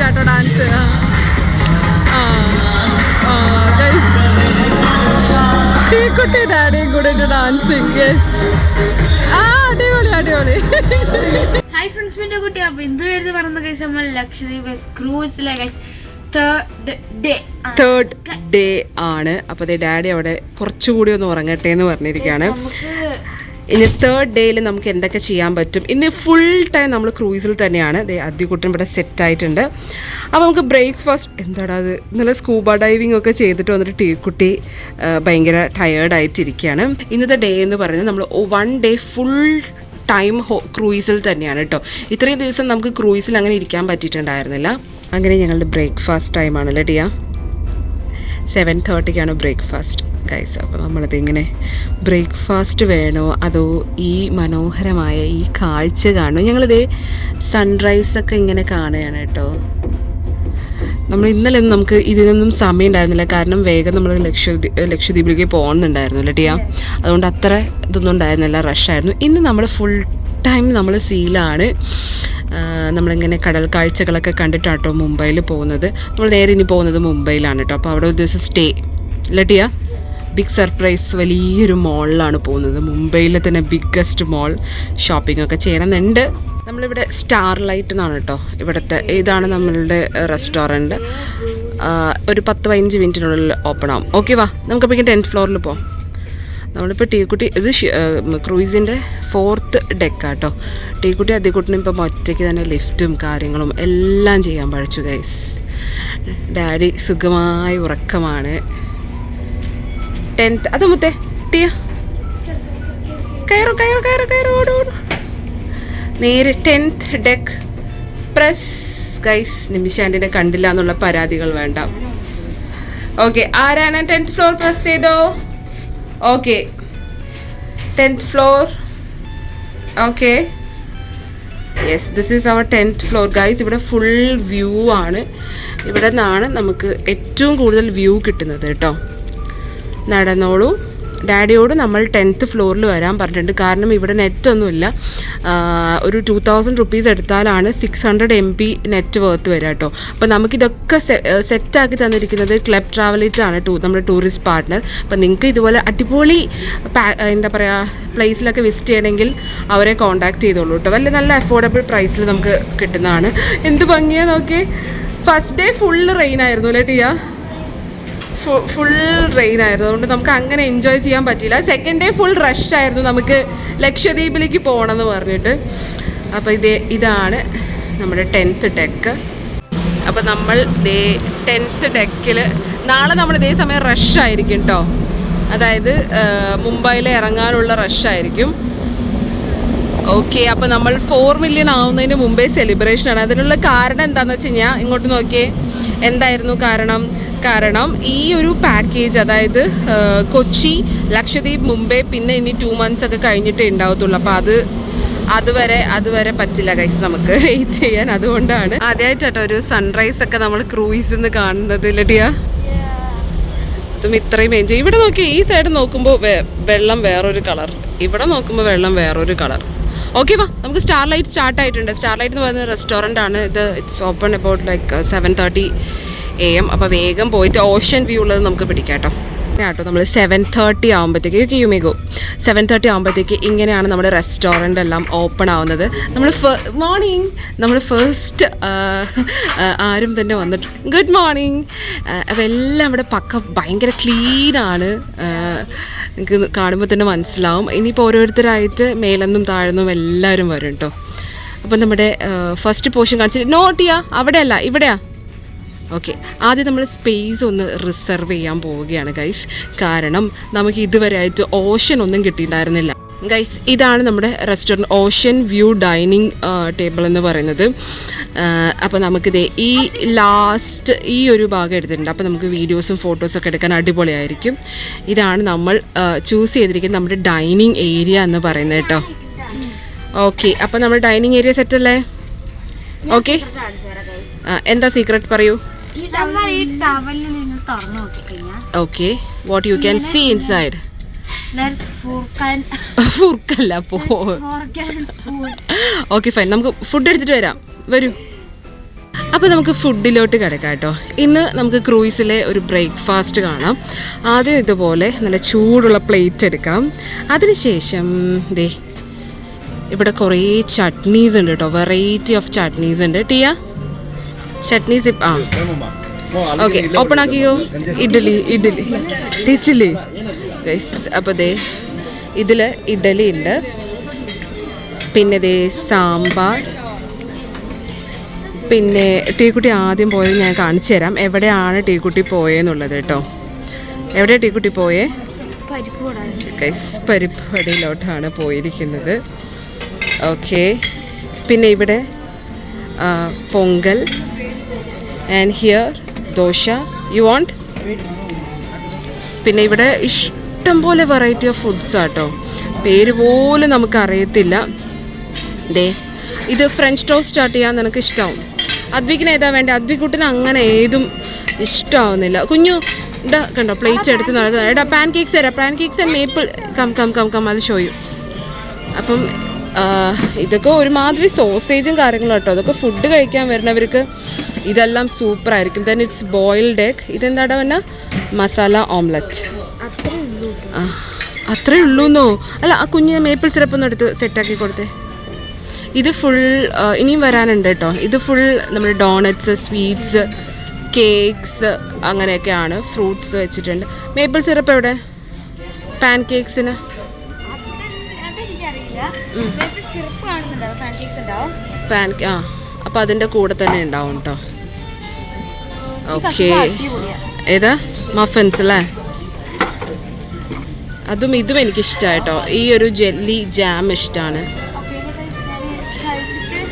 ഇഷ്ടാട്ടോ dance? ടീക്കുട്ടി ഡാഡിയും കൂടെ dancing yes ആ അടിപൊളി അടിപൊളി. ഹായ് ഫ്രണ്ട്സ് പിന്നെ കുട്ടി. അപ്പൊ എന്ത് പേര് പറഞ്ഞ കേസ് നമ്മൾ ലക്ഷദ്വീപ് ക്രൂസിലെ കഴിച്ച് തേർഡ് ഡേ ആണ്. അപ്പോൾ ഡാഡി അവിടെ കുറച്ചുകൂടി ഒന്ന് ഉറങ്ങട്ടെ എന്ന് പറഞ്ഞിരിക്കുകയാണ്. ഇനി തേർഡ് ഡേയിൽ നമുക്ക് എന്തൊക്കെ ചെയ്യാൻ പറ്റും? ഇനി ഫുൾ ടൈം നമ്മൾ ക്രൂയിസിൽ തന്നെയാണ്. അദ്യക്കുട്ടൻ ഇവിടെ സെറ്റ് ആയിട്ടുണ്ട്. അപ്പോൾ നമുക്ക് ബ്രേക്ക്ഫാസ്റ്റ് എന്താടാ അത്? ഇന്നലെ സ്കൂബ ഡൈവിംഗ് ഒക്കെ ചെയ്തിട്ട് വന്നിട്ട് ടീക്കുട്ടി കുട്ടി ഭയങ്കര ടയേർഡ് ആയിട്ടിരിക്കുകയാണ്. ഇന്നത്തെ ഡേ എന്ന് പറയുന്നത് നമ്മൾ വൺ ഡേ ഫുൾ ടൈം ഹോ ക്രൂയിസിൽ തന്നെയാണ് കേട്ടോ ഇത്രയും ദിവസം നമുക്ക് ക്രൂയിസിൽ അങ്ങനെ ഇരിക്കാൻ പറ്റിയിട്ടുണ്ടായിരുന്നില്ല. അങ്ങനെ ഞങ്ങളുടെ ബ്രേക്ക്ഫാസ്റ്റ് ടൈമാണല്ലേ ടിയ? സെവൻ തേർട്ടിക്കാണ് ബ്രേക്ക്ഫാസ്റ്റ് ഗൈസ് അപ്പോൾ നമ്മളത് ഇങ്ങനെ ബ്രേക്ക്ഫാസ്റ്റ് വേണോ അതോ ഈ മനോഹരമായ ഈ കാഴ്ച കാണോ ഞങ്ങളിത് സൺറൈസൊക്കെ ഇങ്ങനെ കാണുകയാണ് കേട്ടോ. നമ്മൾ ഇന്നലെ ഒന്നും നമുക്ക് ഇതിനൊന്നും സമയം ഉണ്ടായിരുന്നില്ല കാരണം വേഗം നമ്മൾ ലക്ഷദ്വീപ് ലക്ഷദ്വീപിലേക്ക് പോകുന്നുണ്ടായിരുന്നു അല്ലേ ടിയ. അതുകൊണ്ട് അത്ര ഇതൊന്നും ഉണ്ടായിരുന്നില്ല. റഷായിരുന്നു ഇന്ന് നമ്മൾ ഫുൾ ടൈം നമ്മൾ സീലാണ്. നമ്മളിങ്ങനെ കടൽ കാഴ്ചകളൊക്കെ കണ്ടിട്ടാട്ടോ മുംബൈയിൽ പോകുന്നത്. നമ്മൾ നേരെ ഇനി പോകുന്നത് മുംബൈയിലാണ് കേട്ടോ. അപ്പോൾ അവിടെ ഒരു ദിവസം സ്റ്റേ ലട്ടിയാ ടിയ? ബിഗ് സർപ്രൈസ് വലിയൊരു മോളിലാണ് പോകുന്നത്. മുംബൈയിലെ തന്നെ ബിഗ്ഗസ്റ്റ് മോൾ ഷോപ്പിംഗ് ഒക്കെ ചെയ്യണമെന്നുണ്ട്. നമ്മളിവിടെ സ്റ്റാർ ലൈറ്റ് എന്നാണ് കേട്ടോ. ഇവിടുത്തെ ഇതാണ് നമ്മളുടെ റെസ്റ്റോറന്റ് ഒരു പത്ത് പതിനഞ്ച് മിനിറ്റിനുള്ളിൽ ഓപ്പൺ ആവും. ഓക്കെ വാ. നമുക്കപ്പോൾ ടെൻത്ത് ഫ്ലോറിൽ പോവാം. നമ്മളിപ്പോൾ ടീക്കുട്ടി ഇത് ക്രൂയിസിന്റെ ഫോർത്ത് ഡെക്കാട്ടോ ടീക്കുട്ടി അതിക്കുട്ടിനും ഇപ്പം ഒറ്റയ്ക്ക് തന്നെ ലിഫ്റ്റും കാര്യങ്ങളും എല്ലാം ചെയ്യാൻ പഠിച്ചു ഗൈസ് ഡാഡി സുഖമായ ഉറക്കമാണ്. ടെൻത്ത് അത് മുത്തേ ടിയ കയറു കയറു കയറു കയറു ഓടു ഓടു നേരെ ടെൻത്ത് ഡെക്ക് പ്രസ് ഗൈസ് നിമിഷാന്റിനെ കണ്ടില്ല എന്നുള്ള പരാതികൾ വേണ്ട. ഓക്കെ ആരാണ് ടെൻത്ത് ഫ്ലോർ പ്രസ് ചെയ്തോ? Okay tenth floor okay yes this is our tenth floor guys ഇവിടെ ഫുൾ വ്യൂ ആണ്. ഇവിടെ നിന്നാണ് നമുക്ക് ഏറ്റവും കൂടുതൽ വ്യൂ കിട്ടുന്നത് കേട്ടോ. നടന്നോളൂ. ഡാഡിയോട് നമ്മൾ ടെൻത്ത് ഫ്ലോറിൽ വരാൻ പറഞ്ഞിട്ടുണ്ട്. കാരണം ഇവിടെ നെറ്റൊന്നുമില്ല. ഒരു two thousand rupees എടുത്താലാണ് six hundred M P net worth വരിക കേട്ടോ. അപ്പോൾ നമുക്കിതൊക്കെ സെറ്റാക്കി തന്നിരിക്കുന്നത് ക്ലബ് ട്രാവലേറ്റ് ആണ് ടൂ നമ്മുടെ ടൂറിസ്റ്റ് പാർട്ട്ണർ അപ്പോൾ നിങ്ങൾക്ക് ഇതുപോലെ അടിപൊളി എന്താ പറയുക പ്ലേസിലൊക്കെ വിസിറ്റ് ചെയ്യണമെങ്കിൽ അവരെ കോൺടാക്ട് ചെയ്തോളൂ കേട്ടോ. വലിയ നല്ല അഫോർഡബിൾ പ്രൈസിൽ നമുക്ക് കിട്ടുന്നതാണ്. എന്ത് ഭംഗിയാ നോക്കി ഫസ്റ്റ് ഡേ ഫുള്ള് റെയിൻ ആയിരുന്നു അല്ലേ ടിയ? ഫുൾ റെയിൻ ആയിരുന്നു. അതുകൊണ്ട് നമുക്ക് അങ്ങനെ എൻജോയ് ചെയ്യാൻ പറ്റിയില്ല. സെക്കൻഡ് ഡേ ഫുൾ റഷ് ആയിരുന്നു നമുക്ക് ലക്ഷദ്വീപിലേക്ക് പോകണം എന്ന് പറഞ്ഞിട്ട്. അപ്പോൾ ഇത് ഇതാണ് നമ്മുടെ ടെൻത്ത് ഡെക്ക് അപ്പോൾ നമ്മൾ ദേ ടെൻത്ത് ഡെക്കിൽ നാളെ നമ്മൾ ഇതേ സമയം റഷ് ആയിരിക്കും കേട്ടോ അതായത് മുംബൈയിൽ ഇറങ്ങാനുള്ള റഷ് ആയിരിക്കും. ഓക്കെ അപ്പോൾ നമ്മൾ ഫോർ മില്യൺ ആവുന്നതിന് മുമ്പേ സെലിബ്രേഷനാണ് അതിനുള്ള കാരണം എന്താണെന്ന് വെച്ച് കഴിഞ്ഞാൽ ഇങ്ങോട്ട് നോക്കിയേ. എന്തായിരുന്നു കാരണം? കാരണം ഈ ഒരു പാക്കേജ് അതായത് കൊച്ചി ലക്ഷദ്വീപ് മുംബൈ പിന്നെ ഇനി ടു മന്ത്സ് ഒക്കെ കഴിഞ്ഞിട്ടേ ഉണ്ടാവത്തുള്ളൂ. അപ്പോൾ അത് അതുവരെ അതുവരെ പറ്റില്ല ഗൈസ് നമുക്ക് വെയിറ്റ് ചെയ്യാൻ. അതുകൊണ്ടാണ് ആദ്യമായിട്ടോ ഒരു സൺറൈസ് ഒക്കെ നമ്മൾ ക്രൂയിസ് നിന്ന് കാണുന്നത് ലഡിയ അതും ഇത്രയും എൻജോയ് ഇവിടെ നോക്കി ഈ സൈഡ് നോക്കുമ്പോൾ വെള്ളം വേറൊരു കളർ ഇവിടെ നോക്കുമ്പോൾ വെള്ളം വേറൊരു കളർ ഓക്കെ വാ. നമുക്ക് സ്റ്റാർ ലൈറ്റ് സ്റ്റാർട്ട് ആയിട്ടുണ്ട്. സ്റ്റാർ ലൈറ്റ് എന്ന് പറയുന്ന റെസ്റ്റോറന്റ് ആണ്. ഇത് it's open about like seven thirty A M അപ്പോൾ വേഗം പോയിട്ട് ഓഷ്യൻ വ്യൂ ഉള്ളത് നമുക്ക് പിടിക്കാം കേട്ടോ. കേട്ടോ നമ്മൾ സെവൻ തേർട്ടി ആകുമ്പോഴത്തേക്ക് ക്യൂമിഗോ സെവൻ തേർട്ടി ആകുമ്പോഴത്തേക്ക് ഇങ്ങനെയാണ് നമ്മുടെ റെസ്റ്റോറന്റ് എല്ലാം ഓപ്പൺ ആവുന്നത്. നമ്മൾ മോർണിംഗ് നമ്മൾ ഫസ്റ്റ് ആരും തന്നെ വന്നിട്ട് ഗുഡ് മോർണിംഗ് അപ്പോൾ എല്ലാം ഇവിടെ പക്ക ഭയങ്കര ക്ലീനാണ് നിങ്ങൾക്ക് കാണുമ്പോൾ തന്നെ മനസ്സിലാവും. ഇനിയിപ്പോൾ ഓരോരുത്തരായിട്ട് മേലെന്നും താഴ്ന്നും എല്ലാവരും വരും കേട്ടോ. അപ്പം നമ്മുടെ ഫസ്റ്റ് പോർഷൻ കാണിച്ചിട്ട് നോട്ടിയാ അവിടെയല്ല ഇവിടെയാ. ഓക്കെ ആദ്യം നമ്മൾ സ്പേസ് ഒന്ന് റിസർവ് ചെയ്യാൻ പോവുകയാണ് ഗൈസ് കാരണം നമുക്ക് ഇതുവരെ ആയിട്ട് ഓഷൻ ഒന്നും കിട്ടിയിട്ടുണ്ടായിരുന്നില്ല. ഗൈസ് ഇതാണ് നമ്മുടെ restaurant ocean view dining table എന്ന് പറയുന്നത്. അപ്പോൾ നമുക്കിത് ഈ ലാസ്റ്റ് ഈ ഒരു ഭാഗം എടുത്തിട്ടുണ്ട്. അപ്പോൾ നമുക്ക് വീഡിയോസും ഫോട്ടോസും ഒക്കെ എടുക്കാൻ അടിപൊളിയായിരിക്കും. ഇതാണ് നമ്മൾ ചൂസ് ചെയ്തിരിക്കുന്നത് നമ്മുടെ ഡൈനിങ് ഏരിയ എന്ന് പറയുന്നത് കേട്ടോ. ഓക്കെ അപ്പോൾ നമ്മുടെ ഡൈനിങ് ഏരിയ സെറ്റ് അല്ലേ? ഓക്കെ എന്താ സീക്രട്ട് പറയൂ? നമ്മൾ ഈ ടവലിൽ നിന്ന് തുറന്നു നോക്കി കഴിഞ്ഞാൽ okay what you can see inside ഫുർക്കല്ല പോ ഓക്കെ ഫൈൻ നമുക്ക് ഫുഡ് എടുത്തിട്ട് വരാം. വരൂ. അപ്പോൾ നമുക്ക് ഫുഡിലോട്ട് കിടക്കാം കേട്ടോ. ഇന്ന് നമുക്ക് ക്രൂയിസിലെ ഒരു ബ്രേക്ക്ഫാസ്റ്റ് കാണാം. ആദ്യം ഇതുപോലെ നല്ല ചൂടുള്ള പ്ലേറ്റ് എടുക്കാം. അതിനുശേഷം ദേ ഇവിടെ കുറേ ചട്നീസ് ഉണ്ട് കേട്ടോ. വെറൈറ്റി ഓഫ് ചട്നീസ് ഉണ്ട്. ടിയ? ചട്നീസ് ആ. ഓക്കെ ഓപ്പൺ ആക്കിയോ ഇഡ്ഡലി ഇഡ്ഡലി. ടേസ്റ്റ് അപ്പോൾ ദേ ഇതിൽ ഇഡ്ഡലി ഉണ്ട്. പിന്നെ ദേ സാമ്പാർ. പിന്നെ ടീക്കുട്ടി ആദ്യം പോയത് ഞാൻ കാണിച്ചു തരാം. എവിടെയാണ് ടീക്കുട്ടി പോയെന്നുള്ളത് കേട്ടോ. എവിടെയാണ് ടീക്കുട്ടി പോയേ? പരിപ്പ് കൂടാതെ ഗൈസ് പരിപ്പ് വടയിലോട്ടാണ് പോയിരിക്കുന്നത്. ഓക്കെ പിന്നെ ഇവിടെ pongal. And here dosa. You want പിന്നെ ഇവിടെ ഇഷ്ടം പോലെ വെറൈറ്റി ഓഫ് ഫുഡ്സ് ആട്ടോ. പേര് പോലും നമുക്ക് അറിയത്തില്ല. ദേ ഇത് ഫ്രഞ്ച് ടോസ്റ്റ് സ്റ്റാർട്ട് ചെയ്യാൻ നിനക്ക് ഇഷ്ടമാവും അദ്വിക്കിന് ഏതാ വേണ്ടത് അദ്വിക്കുട്ടിന് അങ്ങനെ ഏതും ഇഷ്ടമാവുന്നില്ല കുഞ്ഞു ഇടാ കണ്ടോ പ്ലേറ്റ് എടുത്ത് നടക്കുന്നത് എടാ പാൻ കേക്ക്സ് തരാം. Pancakes and maple come come come come അത് ഷോയും അപ്പം ഇതൊക്കെ ഒരുമാതിരി സോസേജും കാര്യങ്ങളും കേട്ടോ. അതൊക്കെ ഫുഡ് കഴിക്കാൻ വരുന്നവർക്ക് ഇതെല്ലാം സൂപ്പർ ആയിരിക്കും. ദെൻ ഇറ്റ്സ് ബോയിൽഡ് എഗ് ഇതെന്താടാ വന്ന മസാല ഓംലറ്റ് അത്രേ ഉള്ളൂന്നോ? അല്ല ആ കുഞ്ഞിന് മേപ്പിൾ സിറപ്പ് ഒന്ന് എടുത്ത് സെറ്റാക്കി കൊടുത്തേ. ഇത് ഫുൾ ഇനിയും വരാനുണ്ട് കേട്ടോ. ഇത് ഫുൾ നമ്മുടെ ഡോണറ്റ്സ് സ്വീറ്റ്സ് കേക്ക്സ് അങ്ങനെയൊക്കെയാണ്. ഫ്രൂട്ട്സ് വെച്ചിട്ടുണ്ട്. മേപ്പിൾ സിറപ്പ് എവിടെ? പാൻ കേക്ക്സിന് പാൻ ആ. അപ്പോൾ അതിന്റെ കൂടെ തന്നെ ഉണ്ടാവും കേട്ടോ ഓക്കെ ഏതാ? മഫൻസ് അല്ലേ? അതും ഇതും എനിക്കിഷ്ടമായിട്ടോ ഈ ഒരു ജെല്ലി ജാം ഇഷ്ടമാണ്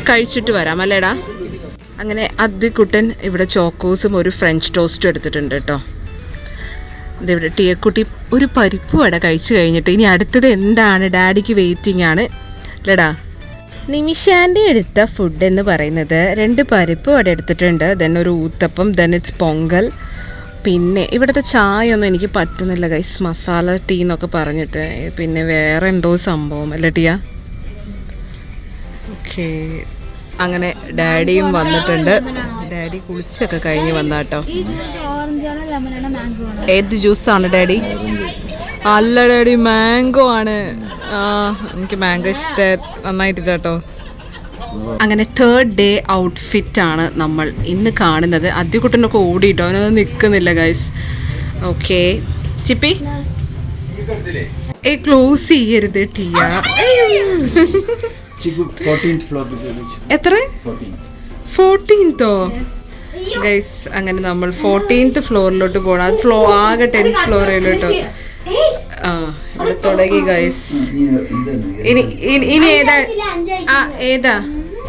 കഴിച്ചിട്ട് വരാം അല്ലേടാ? അങ്ങനെ അദ്വിക്കുട്ടൻ ഇവിടെ ചോക്കോസും ഒരു ഫ്രഞ്ച് ടോസ്റ്റും എടുത്തിട്ടുണ്ട് കേട്ടോ ഇതിവിടെ ടീയക്കുട്ടി ഒരു പരിപ്പ് വട കഴിച്ചു കഴിഞ്ഞിട്ട് ഇനി അടുത്തത് എന്താണ്? ഡാഡിക്ക് വെയിറ്റിംഗ് ആണ്. അല്ലേടാ നിമിഷാന്റെ എടുത്ത ഫുഡ് എന്ന് പറയുന്നത് രണ്ട് പരിപ്പ് വട എടുത്തിട്ടുണ്ട്. ദെൻ ഒരു ഊത്തപ്പം ദെൻ ഇറ്റ്സ് പൊങ്കൽ. പിന്നെ ഇവിടുത്തെ ചായ ഒന്നും എനിക്ക് പറ്റുന്നില്ല ഗൈസ് മസാല ടീ എന്നൊക്കെ പറഞ്ഞിട്ട്. പിന്നെ വേറെ എന്തോ സംഭവം അല്ലേ ടിയാ? ഓക്കെ അങ്ങനെ ഡാഡിയും വന്നിട്ടുണ്ട്. ഡാഡി കുളിച്ചൊക്കെ കഴിഞ്ഞ് വന്നാട്ടോ. ഏത് ജ്യൂസാണ് ഡാഡി? അല്ല ഡാഡി മാംഗോ ആണ്. ആ എനിക്ക് മാംഗോ ഇഷ്ടം നന്നായിട്ട് കേട്ടോ അങ്ങനെ തേർഡ് ഡേ ഔട്ട്ഫിറ്റ് ആണ് നമ്മൾ ഇന്ന് കാണുന്നത്. അദ്യക്കുട്ടനൊക്കെ ഓടിയിട്ടോ അവനൊന്നും നിൽക്കുന്നില്ല ഗൈസ് ഓക്കെ ചിപ്പി? ഏ ക്ലോസ് ചെയ്യരുത് ടിയ. Chiku, 14th floor to എത്ര? 14th. ഫോർട്ടീൻത്തോ ഗൈസ് അങ്ങനെ നമ്മൾ ഫോർട്ടീൻത്ത് ഫ്ലോറിലോട്ട് പോകണം അത് ഫ്ലോ ആകെ ടെൻത്ത് ഫ്ലോറിലോട്ടോ ആ ഇവിടെ തുടങ്ങി ഗൈസ്. ഇനി ഇനി- ഏതാ? ആ ഏതാ?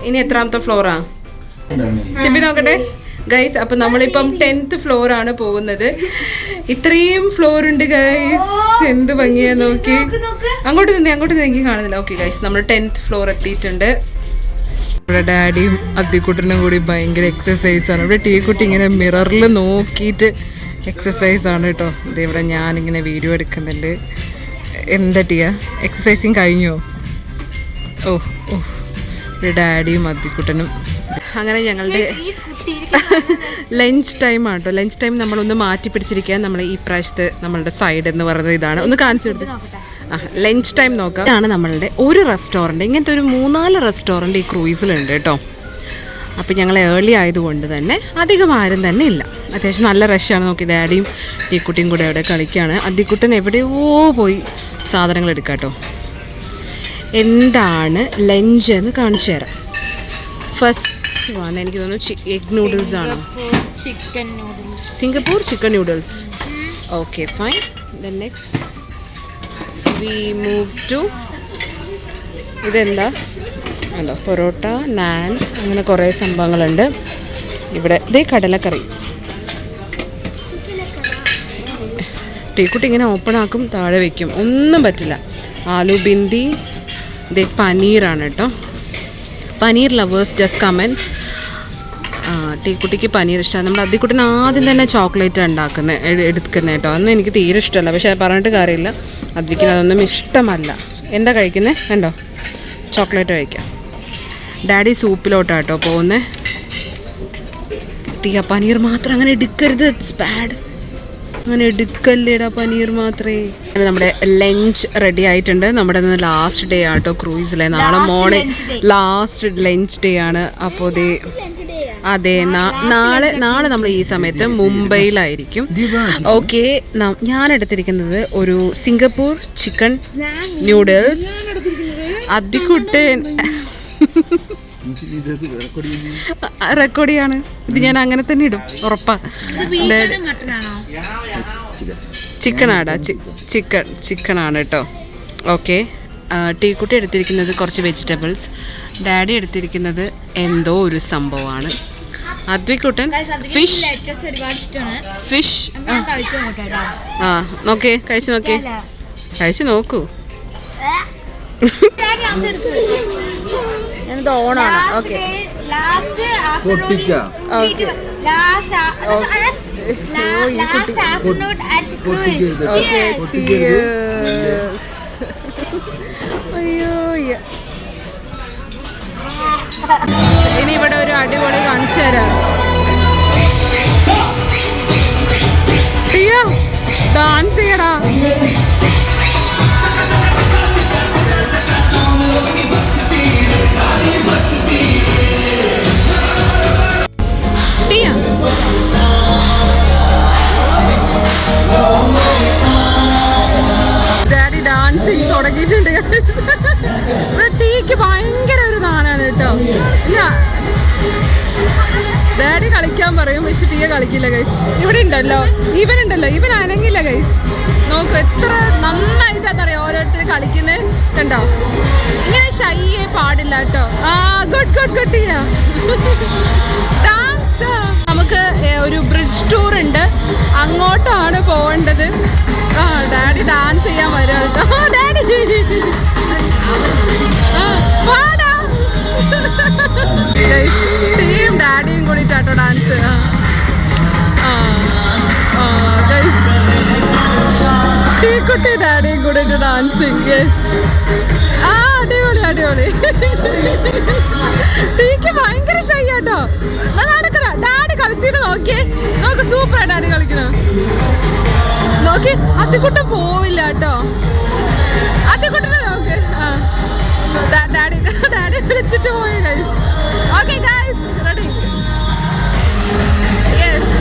ഇനി എത്രാമത്തെ ഫ്ലോറാ ചിപ്പി നോക്കട്ടെ. ഗൈസ് അപ്പൊ നമ്മളിപ്പം ടെൻത്ത് ഫ്ലോർ ആണ് പോകുന്നത്. ഇത്രയും ഫ്ലോർ ഉണ്ട് ഗൈസ് എന്ത് ഭംഗിയാ നോക്കി. അങ്ങോട്ട് നിന്ന് അങ്ങോട്ട് നിന്ന് എനിക്ക് കാണുന്നില്ല. ഓക്കെ ഗൈസ് നമ്മൾ ടെൻത്ത് ഫ്ലോർ എത്തിയിട്ടുണ്ട്. ഇവിടെ ഡാഡിയും അത്തിക്കുട്ടനും കൂടി ഭയങ്കര എക്സസൈസ് ആണ്. ഇവിടെ ടീ കുട്ടി ഇങ്ങനെ മിററിൽ നോക്കിയിട്ട് എക്സസൈസ് ആണ് കേട്ടോ. ഇത് ഇവിടെ ഞാനിങ്ങനെ വീഡിയോ എടുക്കുന്നുണ്ട്. എന്താ ടീയ? എക്സസൈസിങ് കഴിഞ്ഞോ? ഓ ഓ. ഇവിടെ ഡാഡിയും അത്തിക്കുട്ടനും അങ്ങനെ ഞങ്ങളുടെ ലഞ്ച് ടൈം ആട്ടോ ലഞ്ച് ടൈം നമ്മളൊന്ന് മാറ്റി പിടിച്ചിരിക്കാൻ നമ്മൾ ഈ പ്രാവശ്യത്തെ നമ്മളുടെ സൈഡ് എന്ന് പറയുന്നത് ഇതാണ്. ഒന്ന് കാണിച്ചു കൊടുത്തു. ലഞ്ച് ടൈം നോക്കാം. ഇതാണ് നമ്മളുടെ ഒരു റെസ്റ്റോറന്റ് ഇങ്ങനത്തെ ഒരു മൂന്നാൽ റെസ്റ്റോറന്റ് ഈ ക്രൂയിസിലുണ്ട് കേട്ടോ. അപ്പോൾ ഞങ്ങൾ ഏർലി ആയതുകൊണ്ട് തന്നെ അധികം ആരും തന്നെ ഇല്ല. അത്യാവശ്യം നല്ല റഷാണ് നോക്കി ഡാഡിയും ഈ കുട്ടിയും കൂടെ അവിടെ കളിക്കുകയാണ് അദ്ദിക്കുട്ടൻ എവിടെയോ പോയി സാധനങ്ങൾ എടുക്കാം കേട്ടോ. എന്താണ് ലഞ്ച് എന്ന് കാണിച്ചു തരാം. ഫസ്റ്റ് വൺ എനിക്ക് തോന്നുന്നു എഗ് നൂഡിൽസ് ആണ്? Chicken noodles Singapore chicken noodles okay fine the next we move to ഇതെന്താ? ഉണ്ടോ പൊറോട്ട നാൻ അങ്ങനെ കുറേ സംഭവങ്ങളുണ്ട്. ഇവിടെ ഇതേ കടലക്കറി. ടീക്കുട്ടി ഇങ്ങനെ ഓപ്പൺ ആക്കും താഴെ വെക്കും. ഒന്നും പറ്റില്ല. ആലു ബിന്ദി ഇതേ പനീറാണ് കേട്ടോ. Paneer lovers just come on ടീക്കുട്ടിക്ക് paneer ഇഷ്ടമാണ് നമ്മുടെ അതിക്കുട്ടിന് ആദ്യം തന്നെ ചോക്ലേറ്റ് ഉണ്ടാക്കുന്നത് എടുക്കുന്നത് കേട്ടോ. അതൊന്നും എനിക്ക് തീരെ ഇഷ്ടമല്ല. പക്ഷേ പറഞ്ഞിട്ട് കാര്യമില്ല. അതിക്കിന് അതൊന്നും ഇഷ്ടമല്ല. എന്താ കഴിക്കുന്നത് കണ്ടോ? ചോക്ലേറ്റ് കഴിക്കാം. ഡാഡി സൂപ്പിലോട്ടാട്ടോ പോകുന്നത് ടീ പനീർ മാത്രം അങ്ങനെ എടുക്കരുത്. ഇറ്റ്സ് ബാഡ് അങ്ങനെ എടുക്കല്ലേടാ പനീർ മാത്രമേ അങ്ങനെ നമ്മുടെ ലഞ്ച് റെഡി ആയിട്ടുണ്ട്. നമ്മുടെ ലാസ്റ്റ് ഡേ ആട്ടോ ക്രൂയിസിലെ നാളെ മോർണിംഗ്. ലാസ്റ്റ് ലഞ്ച് ഡേ ആണ്. അപ്പോൾ ദേ അതെ നാളെ നാളെ നമ്മൾ ഈ സമയത്ത് മുംബൈയിലായിരിക്കും. ഓക്കെ ഞാൻ എടുത്തിരിക്കുന്നത് ഒരു സിംഗപ്പൂർ ചിക്കൻ ന്യൂഡിൽസ്. അതിക്കുട്ടൻ റെക്കോർഡ് ചെയ്യാണ് ഇത് ഞാൻ അങ്ങനെ തന്നെ ഇടും ഉറപ്പാണ് ചിക്കൻ ആടാ ചിക്കൻ ചിക്കൻ ആണ് കേട്ടോ. ഓക്കെ ടീക്കുട്ടി എടുത്തിരിക്കുന്നത് കുറച്ച് വെജിറ്റബിൾസ്. ഡാഡി എടുത്തിരിക്കുന്നത് എന്തോ ഒരു സംഭവമാണ്. അദ്വിക്കുട്ടൻ ഫിഷ് ഫിഷ് അപ്പൊ കഴിച്ചു നോക്കട്ടെ ആ നോക്കേ കഴിച്ചു നോക്കേ കഴിച്ചു നോക്കൂ. അയ്യോ ഓണാണ് ഓക്കെ ലാസ്റ്റ് പൊട്ടിക്ക ഓക്കെ ലാസ്റ്റ് ഓ ഈ കുട്ടി ലാസ്റ്റ് ആഫ്റ്റർനൂൺ അറ്റ് പൊട്ടിക്കരുത്. ഓക്കെ പൊട്ടിക്കരുത്. അയ്യോ യ്യ. ഇനി ഇവിടെ ഒരു അടിപൊളി കാണിച്ചു തരാം. ഡാൻസ് ചെയ്യടാ. ടിയ കളിക്കില്ല ഗൈസ് ഇവിടെ ഉണ്ടല്ലോ. ഇവൻ ഉണ്ടല്ലോ. ഇവൻ അനങ്ങില്ല ഗൈസ് നോക്കൂ എത്ര നന്നായിട്ടാന്നറിയാം ഓരോരുത്തർ കളിക്കുന്നത് കണ്ടോ? ഇങ്ങനെ ഷൈയെ പാടില്ല കേട്ടോ. ആ ഗുഡ് ഗുഡ് ഗുഡ് നമുക്ക് ഒരു ബ്രിഡ്ജ് ടൂർ ഉണ്ട്. അങ്ങോട്ടാണ് പോകേണ്ടത്. ആ ഡാഡി ഡാൻസ് ചെയ്യാൻ വരാം ഡാഡിയും കൂടിയിട്ടാട്ടോ ഡാൻസ് ആ. ടീക്കുട്ടി ഡാഡിയും കൂടെ ഡാൻസിങ് യെസ് ആ അടിപൊളി അടിപൊളി. ടീക്ക് ഭയങ്കര ഷൈ കേട്ടോ നടക്കണ ഡാഡി കളിച്ചിട്ട് നോക്കിയേ. നോക്ക് സൂപ്പർ ഡാഡി കളിക്കണ നോക്കി അതിക്കുട്ടം പോവില്ല കേട്ടോ. അതിക്കുട്ടനെ നോക്ക്. ആ. ഡാഡി ഡാഡി വിളിച്ചിട്ട് പോയി guys okay guys ready yes